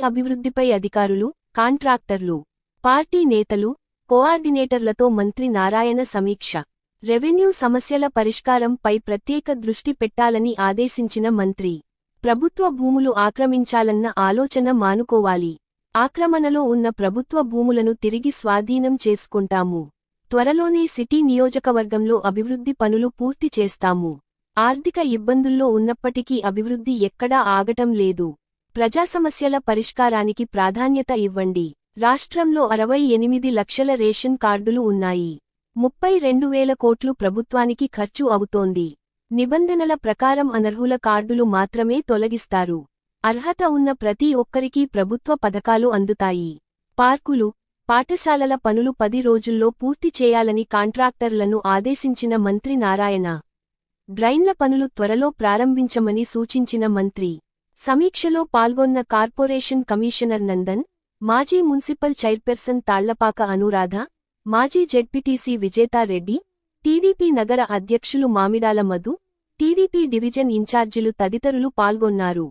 అభివృద్ధిపై అధికారులు కాంట్రాక్టర్లు పార్టీ నేతలు కోఆర్డినేటర్లతో మంత్రి నారాయణ సమీక్ష. రెవెన్యూ సమస్యల పరిష్కారంపై ప్రత్యేక దృష్టి పెట్టాలని ఆదేశించిన మంత్రి. ప్రభుత్వ భూములు ఆక్రమించాలన్న ఆలోచన మానుకోవాలి. ఆక్రమణలో ఉన్న ప్రభుత్వ భూములను తిరిగి స్వాధీనం చేసుకుంటాము. త్వరలోనే సిటీ నియోజకవర్గంలో అభివృద్ధి పనులు పూర్తి చేస్తాము. ఆర్థిక ఇబ్బందుల్లో ఉన్నప్పటికీ అభివృద్ధి ఎక్కడా ఆగటం లేదు. ప్రజా సమస్యల పరిష్కారానికి ప్రాధాన్యత ఇవ్వండి. రాష్ట్రంలో అరవై ఎనిమిది లక్షల రేషన్ కార్డులు ఉన్నాయి. ముప్పై రెండు వేల కోట్లు ప్రభుత్వానికి ఖర్చు అవుతోంది. నిబంధనల ప్రకారం అనర్హుల కార్డులు మాత్రమే తొలగిస్తారు. అర్హత ఉన్న ప్రతి ఒక్కరికీ ప్రభుత్వ పథకాలు అందుతాయి. పార్కులు పాఠశాలల పనులు పది రోజుల్లో పూర్తి చేయాలని కాంట్రాక్టర్లను ఆదేశించిన మంత్రి నారాయణ. డ్రైన్ల పనులు త్వరలో ప్రారంభించమని సూచించిన మంత్రి. సమీక్షలో పాల్గొన్న కార్పొరేషన్ కమిషనర్ నందన్ మాజీ మున్సిపల్ చైర్పర్సన్ తాళ్ళపాక అనురాధ మాజీ జెడ్పీటీసీ విజేతారెడ్డి టీడీపీ నగర అధ్యక్షులు మామిడాల మధు టీడీపీ డివిజన్ ఇన్ఛార్జీలు తదితరులు పాల్గొన్నారు.